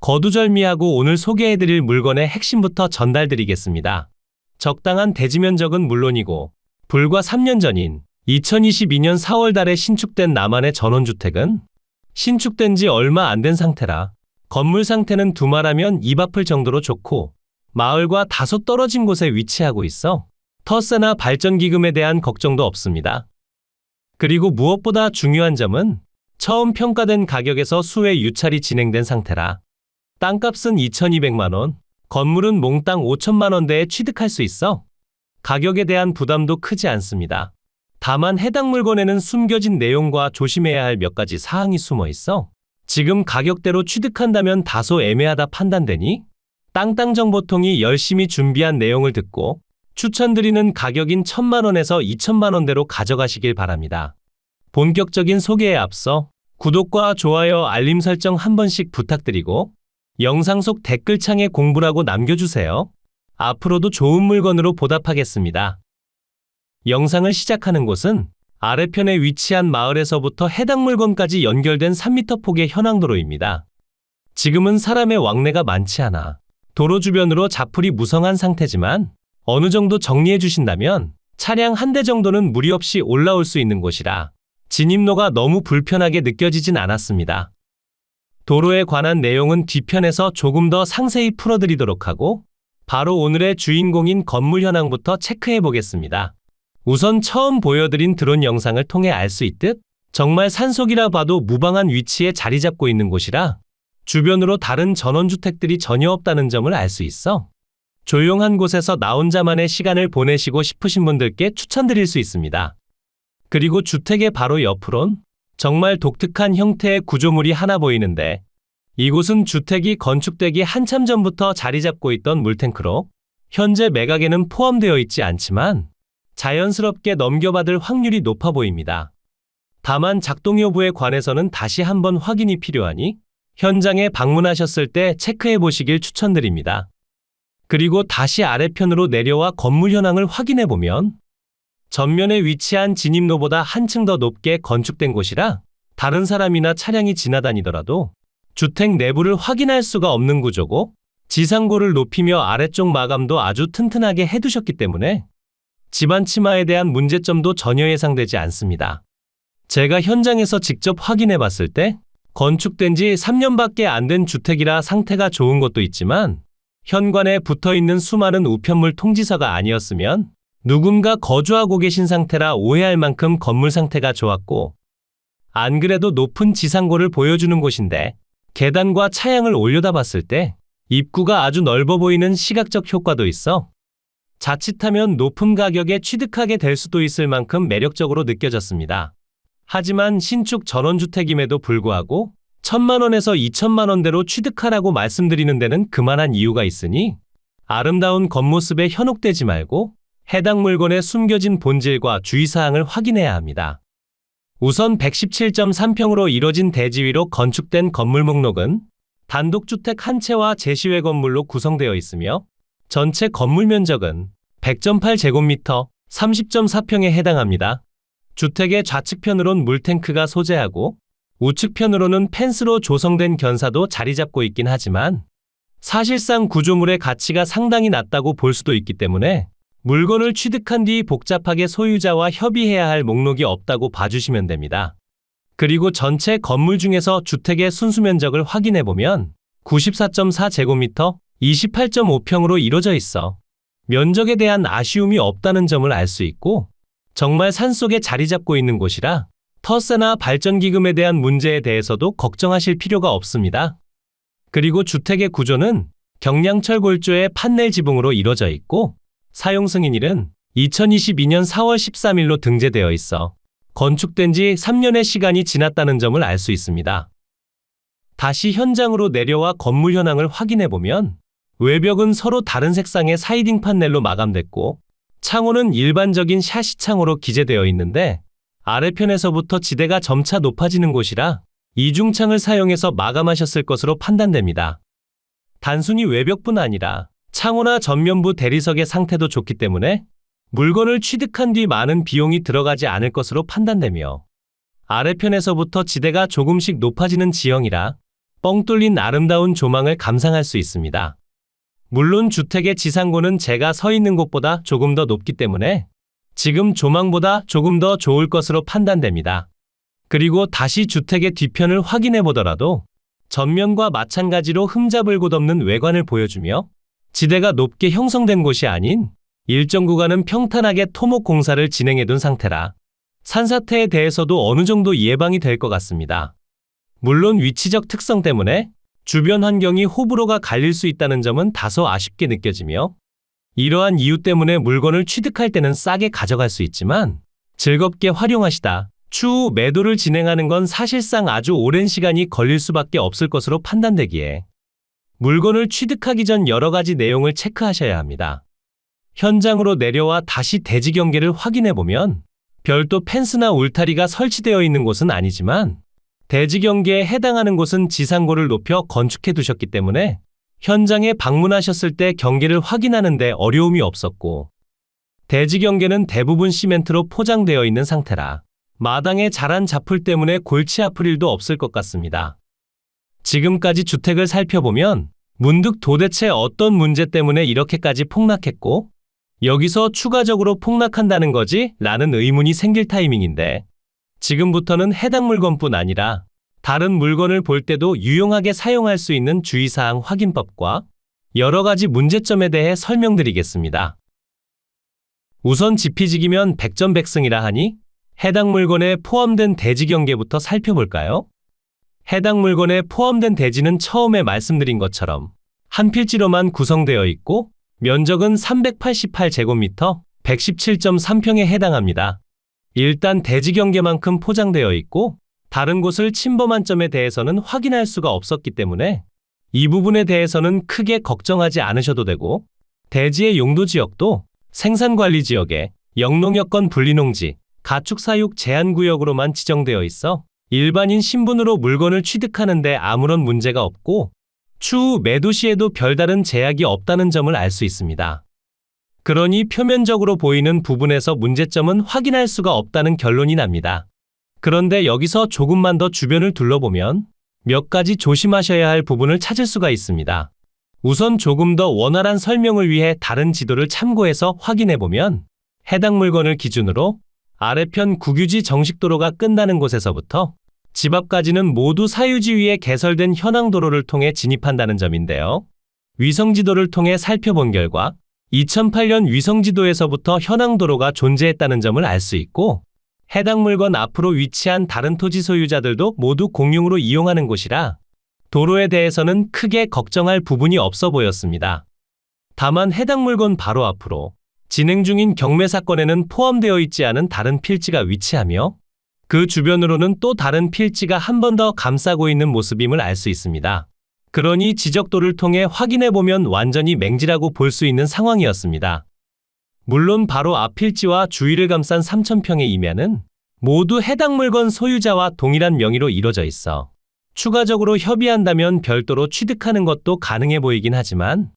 거두절미하고 오늘 소개해드릴 물건의 핵심부터 전달드리겠습니다. 적당한 대지 면적은 물론이고 불과 3년 전인 2022년 4월 달에 신축된 남한의 전원주택은 신축된 지 얼마 안 된 상태라 건물 상태는 두말하면 입 아플 정도로 좋고 마을과 다소 떨어진 곳에 위치하고 있어 터세나 발전기금에 대한 걱정도 없습니다. 그리고 무엇보다 중요한 점은 처음 평가된 가격에서 수회 유찰이 진행된 상태라 땅값은 2,200만 원, 건물은 몽땅 5천만 원대에 취득할 수 있어 가격에 대한 부담도 크지 않습니다. 다만 해당 물건에는 숨겨진 내용과 조심해야 할 몇 가지 사항이 숨어 있어 지금 가격대로 취득한다면 다소 애매하다 판단되니 땅땅정보통이 열심히 준비한 내용을 듣고 추천드리는 가격인 1천만 원에서 2천만 원대로 가져가시길 바랍니다. 본격적인 소개에 앞서 구독과 좋아요, 알림 설정 한 번씩 부탁드리고 영상 속 댓글창에 공부라고 남겨주세요. 앞으로도 좋은 물건으로 보답하겠습니다. 영상을 시작하는 곳은 아래편에 위치한 마을에서부터 해당 물건까지 연결된 3m 폭의 현황도로입니다. 지금은 사람의 왕래가 많지 않아 도로 주변으로 자풀이 무성한 상태지만 어느 정도 정리해 주신다면 차량 한 대 정도는 무리 없이 올라올 수 있는 곳이라 진입로가 너무 불편하게 느껴지진 않았습니다. 도로에 관한 내용은 뒤편에서 조금 더 상세히 풀어드리도록 하고 바로 오늘의 주인공인 건물 현황부터 체크해 보겠습니다. 우선 처음 보여드린 드론 영상을 통해 알 수 있듯 정말 산속이라 봐도 무방한 위치에 자리 잡고 있는 곳이라 주변으로 다른 전원주택들이 전혀 없다는 점을 알 수 있어 조용한 곳에서 나 혼자만의 시간을 보내시고 싶으신 분들께 추천드릴 수 있습니다. 그리고 주택의 바로 옆으론 정말 독특한 형태의 구조물이 하나 보이는데 이곳은 주택이 건축되기 한참 전부터 자리 잡고 있던 물탱크로 현재 매각에는 포함되어 있지 않지만 자연스럽게 넘겨받을 확률이 높아 보입니다. 다만 작동 여부에 관해서는 다시 한번 확인이 필요하니 현장에 방문하셨을 때 체크해 보시길 추천드립니다. 그리고 다시 아래편으로 내려와 건물 현황을 확인해 보면 전면에 위치한 진입로보다 한층 더 높게 건축된 곳이라 다른 사람이나 차량이 지나다니더라도 주택 내부를 확인할 수가 없는 구조고 지상고를 높이며 아래쪽 마감도 아주 튼튼하게 해두셨기 때문에 집안 치마에 대한 문제점도 전혀 예상되지 않습니다. 제가 현장에서 직접 확인해 봤을 때 건축된 지 3년밖에 안 된 주택이라 상태가 좋은 것도 있지만 현관에 붙어 있는 수많은 우편물 통지서가 아니었으면 누군가 거주하고 계신 상태라 오해할 만큼 건물 상태가 좋았고 안 그래도 높은 지상고를 보여주는 곳인데 계단과 차양을 올려다 봤을 때 입구가 아주 넓어 보이는 시각적 효과도 있어 자칫하면 높은 가격에 취득하게 될 수도 있을 만큼 매력적으로 느껴졌습니다. 하지만 신축 전원주택임에도 불구하고 천만 원에서 2천만 원대로 취득하라고 말씀드리는 데는 그만한 이유가 있으니 아름다운 겉모습에 현혹되지 말고 해당 물건의 숨겨진 본질과 주의사항을 확인해야 합니다. 우선 117.3평으로 이뤄진 대지 위로 건축된 건물 목록은 단독주택 한 채와 제시외 건물로 구성되어 있으며 전체 건물 면적은 100.8제곱미터 30.4평에 해당합니다. 주택의 좌측편으론 물탱크가 소재하고 우측편으로는 펜스로 조성된 견사도 자리 잡고 있긴 하지만 사실상 구조물의 가치가 상당히 낮다고 볼 수도 있기 때문에 물건을 취득한 뒤 복잡하게 소유자와 협의해야 할 목록이 없다고 봐주시면 됩니다. 그리고 전체 건물 중에서 주택의 순수 면적을 확인해 보면 94.4제곱미터 28.5평으로 이루어져 있어 면적에 대한 아쉬움이 없다는 점을 알 수 있고 정말 산속에 자리 잡고 있는 곳이라 터세나 발전기금에 대한 문제에 대해서도 걱정하실 필요가 없습니다. 그리고 주택의 구조는 경량철 골조의 판넬 지붕으로 이루어져 있고 사용 승인일은 2022년 4월 13일로 등재되어 있어 건축된 지 3년의 시간이 지났다는 점을 알 수 있습니다. 다시 현장으로 내려와 건물 현황을 확인해 보면 외벽은 서로 다른 색상의 사이딩 판넬로 마감됐고 창호는 일반적인 샤시 창호로 기재되어 있는데 아래편에서부터 지대가 점차 높아지는 곳이라 이중창을 사용해서 마감하셨을 것으로 판단됩니다. 단순히 외벽뿐 아니라 창호나 전면부 대리석의 상태도 좋기 때문에 물건을 취득한 뒤 많은 비용이 들어가지 않을 것으로 판단되며 아래편에서부터 지대가 조금씩 높아지는 지형이라 뻥 뚫린 아름다운 조망을 감상할 수 있습니다. 물론 주택의 지상고는 제가 서 있는 곳보다 조금 더 높기 때문에 지금 조망보다 조금 더 좋을 것으로 판단됩니다. 그리고 다시 주택의 뒤편을 확인해 보더라도 전면과 마찬가지로 흠잡을 곳 없는 외관을 보여주며 지대가 높게 형성된 곳이 아닌 일정 구간은 평탄하게 토목 공사를 진행해 둔 상태라 산사태에 대해서도 어느 정도 예방이 될 것 같습니다. 물론 위치적 특성 때문에 주변 환경이 호불호가 갈릴 수 있다는 점은 다소 아쉽게 느껴지며 이러한 이유 때문에 물건을 취득할 때는 싸게 가져갈 수 있지만 즐겁게 활용하시다 추후 매도를 진행하는 건 사실상 아주 오랜 시간이 걸릴 수밖에 없을 것으로 판단되기에 물건을 취득하기 전 여러 가지 내용을 체크하셔야 합니다. 현장으로 내려와 다시 대지 경계를 확인해 보면 별도 펜스나 울타리가 설치되어 있는 곳은 아니지만 대지 경계에 해당하는 곳은 지상고를 높여 건축해 두셨기 때문에 현장에 방문하셨을 때 경계를 확인하는데 어려움이 없었고 대지 경계는 대부분 시멘트로 포장되어 있는 상태라 마당에 자란 잡풀 때문에 골치 아플 일도 없을 것 같습니다. 지금까지 주택을 살펴보면 문득 도대체 어떤 문제 때문에 이렇게까지 폭락했고 여기서 추가적으로 폭락한다는 거지? 라는 의문이 생길 타이밍인데 지금부터는 해당 물건뿐 아니라 다른 물건을 볼 때도 유용하게 사용할 수 있는 주의사항 확인법과 여러 가지 문제점에 대해 설명드리겠습니다. 우선 지피지기면 백전백승이라 하니 해당 물건에 포함된 대지 경계부터 살펴볼까요? 해당 물건에 포함된 대지는 처음에 말씀드린 것처럼 한 필지로만 구성되어 있고 면적은 388제곱미터 117.3평에 해당합니다. 일단 대지 경계만큼 포장되어 있고 다른 곳을 침범한 점에 대해서는 확인할 수가 없었기 때문에 이 부분에 대해서는 크게 걱정하지 않으셔도 되고 대지의 용도 지역도 생산관리 지역에 영농여건 분리농지, 가축사육 제한구역으로만 지정되어 있어 일반인 신분으로 물건을 취득하는데 아무런 문제가 없고 추후 매도 시에도 별다른 제약이 없다는 점을 알 수 있습니다. 그러니 표면적으로 보이는 부분에서 문제점은 확인할 수가 없다는 결론이 납니다. 그런데 여기서 조금만 더 주변을 둘러보면 몇 가지 조심하셔야 할 부분을 찾을 수가 있습니다. 우선 조금 더 원활한 설명을 위해 다른 지도를 참고해서 확인해 보면 해당 물건을 기준으로 아래편 국유지 정식도로가 끝나는 곳에서부터 집 앞까지는 모두 사유지 위에 개설된 현황도로를 통해 진입한다는 점인데요. 위성지도를 통해 살펴본 결과 2008년 위성지도에서부터 현황도로가 존재했다는 점을 알 수 있고 해당 물건 앞으로 위치한 다른 토지 소유자들도 모두 공용으로 이용하는 곳이라 도로에 대해서는 크게 걱정할 부분이 없어 보였습니다. 다만 해당 물건 바로 앞으로 진행 중인 경매 사건에는 포함되어 있지 않은 다른 필지가 위치하며 그 주변으로는 또 다른 필지가 한 번 더 감싸고 있는 모습임을 알 수 있습니다. 그러니 지적도를 통해 확인해 보면 완전히 맹지라고 볼 수 있는 상황이었습니다. 물론 바로 앞 필지와 주위를 감싼 3,000평의 이면은 모두 해당 물건 소유자와 동일한 명의로 이루어져 있어 추가적으로 협의한다면 별도로 취득하는 것도 가능해 보이긴 하지만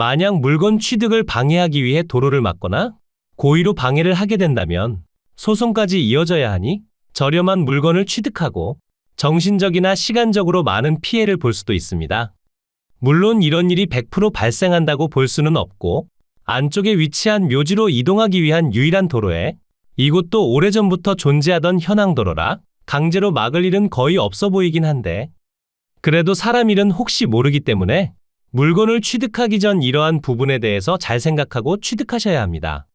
만약 물건 취득을 방해하기 위해 도로를 막거나 고의로 방해를 하게 된다면 소송까지 이어져야 하니 저렴한 물건을 취득하고 정신적이나 시간적으로 많은 피해를 볼 수도 있습니다. 물론 이런 일이 100% 발생한다고 볼 수는 없고 안쪽에 위치한 묘지로 이동하기 위한 유일한 도로에 이곳도 오래전부터 존재하던 현황도로라 강제로 막을 일은 거의 없어 보이긴 한데 그래도 사람 일은 혹시 모르기 때문에 물건을 취득하기 전 이러한 부분에 대해서 잘 생각하고 취득하셔야 합니다.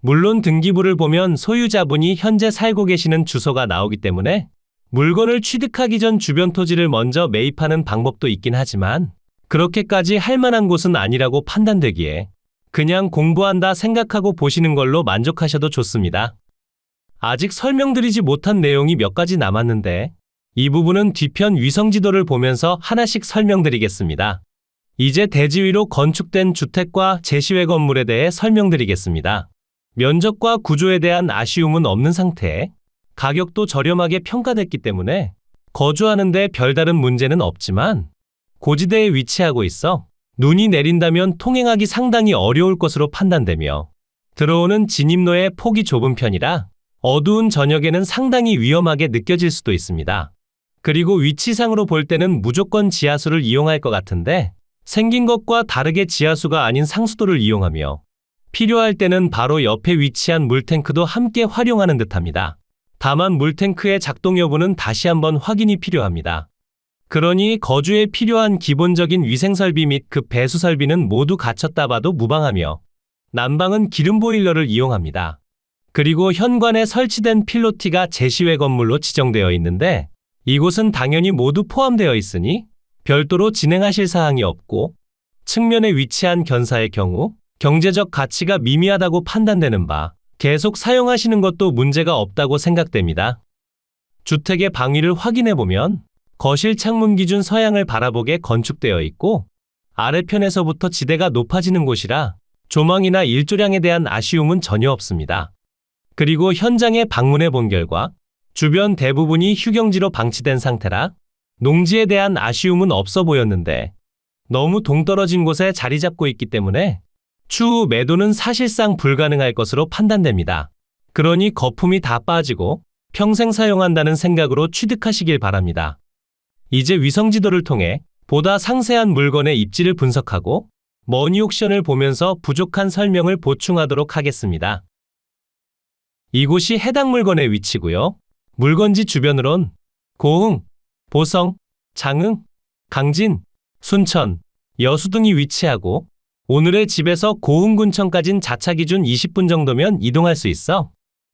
물론 등기부를 보면 소유자분이 현재 살고 계시는 주소가 나오기 때문에 물건을 취득하기 전 주변 토지를 먼저 매입하는 방법도 있긴 하지만 그렇게까지 할 만한 곳은 아니라고 판단되기에 그냥 공부한다 생각하고 보시는 걸로 만족하셔도 좋습니다. 아직 설명드리지 못한 내용이 몇 가지 남았는데 이 부분은 뒤편 위성지도를 보면서 하나씩 설명드리겠습니다. 이제 대지 위로 건축된 주택과 제시외 건물에 대해 설명드리겠습니다. 면적과 구조에 대한 아쉬움은 없는 상태에 가격도 저렴하게 평가됐기 때문에 거주하는데 별다른 문제는 없지만 고지대에 위치하고 있어 눈이 내린다면 통행하기 상당히 어려울 것으로 판단되며 들어오는 진입로의 폭이 좁은 편이라 어두운 저녁에는 상당히 위험하게 느껴질 수도 있습니다. 그리고 위치상으로 볼 때는 무조건 지하수를 이용할 것 같은데 생긴 것과 다르게 지하수가 아닌 상수도를 이용하며 필요할 때는 바로 옆에 위치한 물탱크도 함께 활용하는 듯합니다. 다만 물탱크의 작동 여부는 다시 한번 확인이 필요합니다. 그러니 거주에 필요한 기본적인 위생설비 및 그 배수 설비는 모두 갖췄다 봐도 무방하며 난방은 기름 보일러를 이용합니다. 그리고 현관에 설치된 필로티가 제시외 건물로 지정되어 있는데 이곳은 당연히 모두 포함되어 있으니 별도로 진행하실 사항이 없고 측면에 위치한 견사의 경우 경제적 가치가 미미하다고 판단되는 바 계속 사용하시는 것도 문제가 없다고 생각됩니다. 주택의 방위를 확인해 보면 거실 창문 기준 서양을 바라보게 건축되어 있고 아래편에서부터 지대가 높아지는 곳이라 조망이나 일조량에 대한 아쉬움은 전혀 없습니다. 그리고 현장에 방문해 본 결과 주변 대부분이 휴경지로 방치된 상태라 농지에 대한 아쉬움은 없어 보였는데 너무 동떨어진 곳에 자리 잡고 있기 때문에 추후 매도는 사실상 불가능할 것으로 판단됩니다. 그러니 거품이 다 빠지고 평생 사용한다는 생각으로 취득하시길 바랍니다. 이제 위성지도를 통해 보다 상세한 물건의 입지를 분석하고 머니 옥션을 보면서 부족한 설명을 보충하도록 하겠습니다. 이곳이 해당 물건의 위치고요. 물건지 주변으론 고흥, 보성, 장흥, 강진, 순천, 여수 등이 위치하고 오늘의 집에서 고흥군청까진 자차 기준 20분 정도면 이동할 수 있어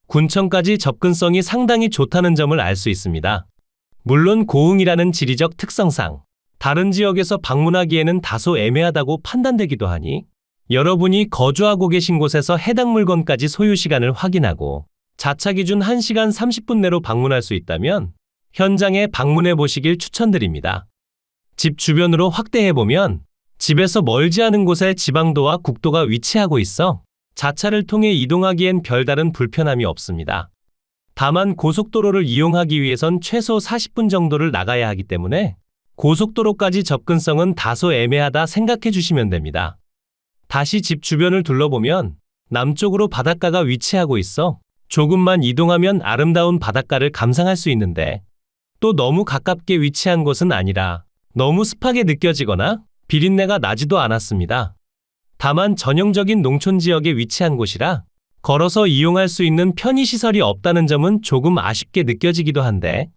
군청까지 접근성이 상당히 좋다는 점을 알 수 있습니다. 물론 고흥이라는 지리적 특성상 다른 지역에서 방문하기에는 다소 애매하다고 판단되기도 하니 여러분이 거주하고 계신 곳에서 해당 물건까지 소유 시간을 확인하고 자차 기준 1시간 30분 내로 방문할 수 있다면 현장에 방문해 보시길 추천드립니다. 집 주변으로 확대해 보면 집에서 멀지 않은 곳에 지방도와 국도가 위치하고 있어 자차를 통해 이동하기엔 별다른 불편함이 없습니다. 다만 고속도로를 이용하기 위해선 최소 40분 정도를 나가야 하기 때문에 고속도로까지 접근성은 다소 애매하다 생각해 주시면 됩니다. 다시 집 주변을 둘러보면 남쪽으로 바닷가가 위치하고 있어 조금만 이동하면 아름다운 바닷가를 감상할 수 있는데 또 너무 가깝게 위치한 곳은 아니라 너무 습하게 느껴지거나 비린내가 나지도 않았습니다. 다만 전형적인 농촌 지역에 위치한 곳이라 걸어서 이용할 수 있는 편의시설이 없다는 점은 조금 아쉽게 느껴지기도 한데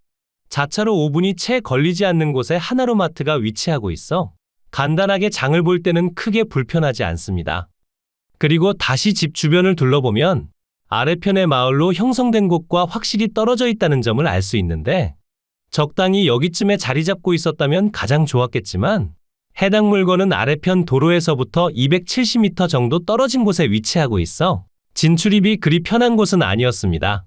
자차로 5분이 채 걸리지 않는 곳에 하나로마트가 위치하고 있어 간단하게 장을 볼 때는 크게 불편하지 않습니다. 그리고 다시 집 주변을 둘러보면 아래편의 마을로 형성된 곳과 확실히 떨어져 있다는 점을 알 수 있는데 적당히 여기쯤에 자리 잡고 있었다면 가장 좋았겠지만 해당 물건은 아래편 도로에서부터 270m 정도 떨어진 곳에 위치하고 있어 진출입이 그리 편한 곳은 아니었습니다.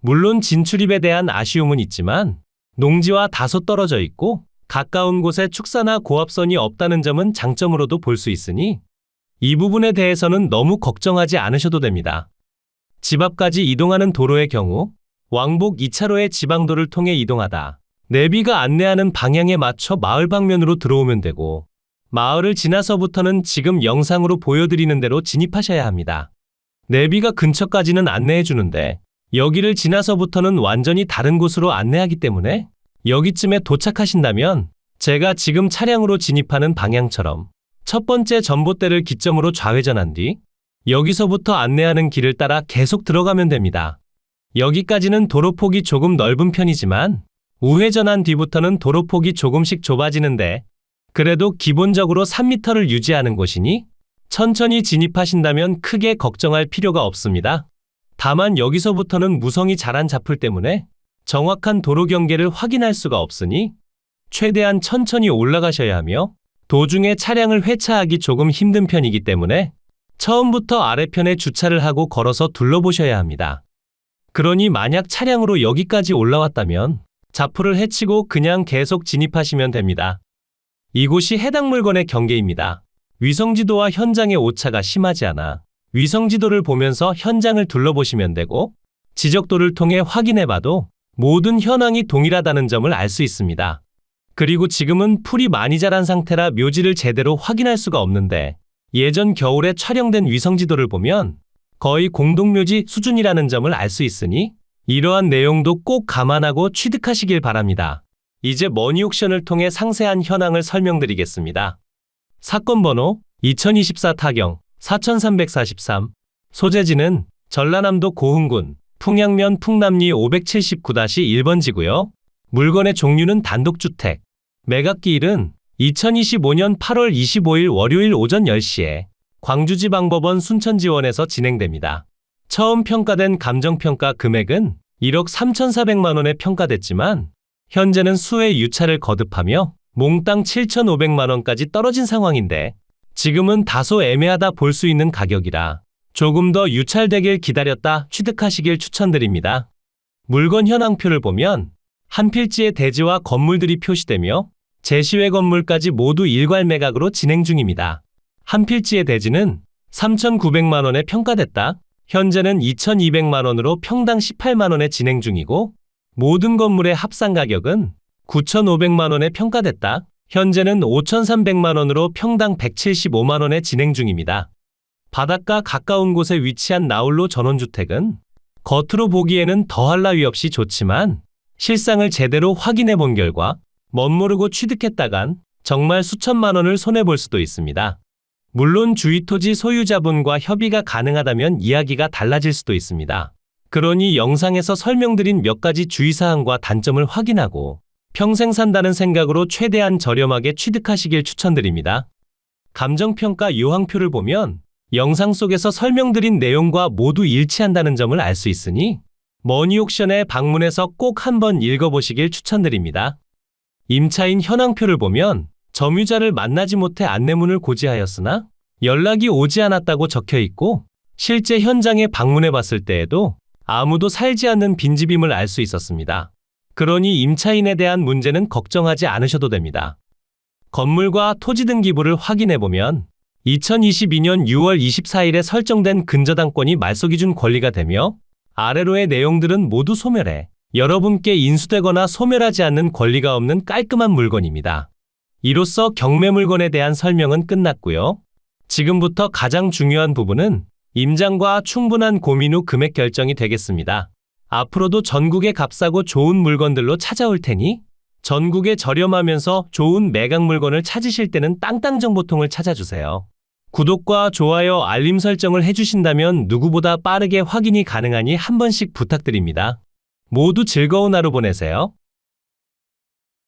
물론 진출입에 대한 아쉬움은 있지만 농지와 다소 떨어져 있고 가까운 곳에 축사나 고압선이 없다는 점은 장점으로도 볼 수 있으니 이 부분에 대해서는 너무 걱정하지 않으셔도 됩니다. 집 앞까지 이동하는 도로의 경우 왕복 2차로의 지방도를 통해 이동하다 내비가 안내하는 방향에 맞춰 마을 방면으로 들어오면 되고 마을을 지나서부터는 지금 영상으로 보여드리는 대로 진입하셔야 합니다. 내비가 근처까지는 안내해 주는데 여기를 지나서부터는 완전히 다른 곳으로 안내하기 때문에 여기쯤에 도착하신다면 제가 지금 차량으로 진입하는 방향처럼 첫 번째 전봇대를 기점으로 좌회전한 뒤 여기서부터 안내하는 길을 따라 계속 들어가면 됩니다. 여기까지는 도로폭이 조금 넓은 편이지만 우회전한 뒤부터는 도로폭이 조금씩 좁아지는데 그래도 기본적으로 3m를 유지하는 곳이니 천천히 진입하신다면 크게 걱정할 필요가 없습니다. 다만 여기서부터는 무성이 자란 잡풀 때문에 정확한 도로 경계를 확인할 수가 없으니 최대한 천천히 올라가셔야 하며 도중에 차량을 회차하기 조금 힘든 편이기 때문에 처음부터 아래편에 주차를 하고 걸어서 둘러보셔야 합니다. 그러니 만약 차량으로 여기까지 올라왔다면 자풀을 해치고 그냥 계속 진입하시면 됩니다. 이곳이 해당 물건의 경계입니다. 위성지도와 현장의 오차가 심하지 않아 위성지도를 보면서 현장을 둘러보시면 되고 지적도를 통해 확인해봐도 모든 현황이 동일하다는 점을 알 수 있습니다. 그리고 지금은 풀이 많이 자란 상태라 묘지를 제대로 확인할 수가 없는데 예전 겨울에 촬영된 위성지도를 보면 거의 공동묘지 수준이라는 점을 알 수 있으니 이러한 내용도 꼭 감안하고 취득하시길 바랍니다. 이제 머니옥션을 통해 상세한 현황을 설명드리겠습니다. 사건 번호 2024 타경 4343 소재지는 전라남도 고흥군 풍양면 풍남리 579-1번지고요. 물건의 종류는 단독주택. 매각기일은 2025년 8월 25일 월요일 오전 10시에 광주지방법원 순천지원에서 진행됩니다. 처음 평가된 감정평가 금액은 1억 3,400만 원에 평가됐지만 현재는 수의 유차를 거듭하며 몽땅 7,500만 원까지 떨어진 상황인데 지금은 다소 애매하다 볼 수 있는 가격이라 조금 더 유찰되길 기다렸다 취득하시길 추천드립니다. 물건 현황표를 보면 한 필지의 대지와 건물들이 표시되며 제시외 건물까지 모두 일괄 매각으로 진행 중입니다. 한 필지의 대지는 3,900만 원에 평가됐다. 현재는 2,200만 원으로 평당 18만 원에 진행 중이고 모든 건물의 합산 가격은 9,500만 원에 평가됐다. 현재는 5,300만 원으로 평당 175만 원에 진행 중입니다. 바닷가 가까운 곳에 위치한 나홀로 전원주택은 겉으로 보기에는 더할 나위 없이 좋지만 실상을 제대로 확인해 본 결과 멋모르고 취득했다간 정말 수천만 원을 손해 볼 수도 있습니다. 물론 주위 토지 소유자분과 협의가 가능하다면 이야기가 달라질 수도 있습니다. 그러니 영상에서 설명드린 몇 가지 주의사항과 단점을 확인하고 평생 산다는 생각으로 최대한 저렴하게 취득하시길 추천드립니다. 감정평가 요항표를 보면 영상 속에서 설명드린 내용과 모두 일치한다는 점을 알 수 있으니 머니옥션에 방문해서 꼭 한번 읽어보시길 추천드립니다. 임차인 현황표를 보면 점유자를 만나지 못해 안내문을 고지하였으나 연락이 오지 않았다고 적혀 있고 실제 현장에 방문해 봤을 때에도 아무도 살지 않는 빈집임을 알 수 있었습니다. 그러니 임차인에 대한 문제는 걱정하지 않으셔도 됩니다. 건물과 토지 등기부를 확인해 보면 2022년 6월 24일에 설정된 근저당권이 말소기준 권리가 되며 아래로의 내용들은 모두 소멸해 여러분께 인수되거나 소멸하지 않는 권리가 없는 깔끔한 물건입니다. 이로써 경매 물건에 대한 설명은 끝났고요. 지금부터 가장 중요한 부분은 임장과 충분한 고민 후 금액 결정이 되겠습니다. 앞으로도 전국의 값싸고 좋은 물건들로 찾아올 테니 전국에 저렴하면서 좋은 매각 물건을 찾으실 때는 땅땅정보통을 찾아주세요. 구독과 좋아요, 알림 설정을 해주신다면 누구보다 빠르게 확인이 가능하니 한 번씩 부탁드립니다. 모두 즐거운 하루 보내세요.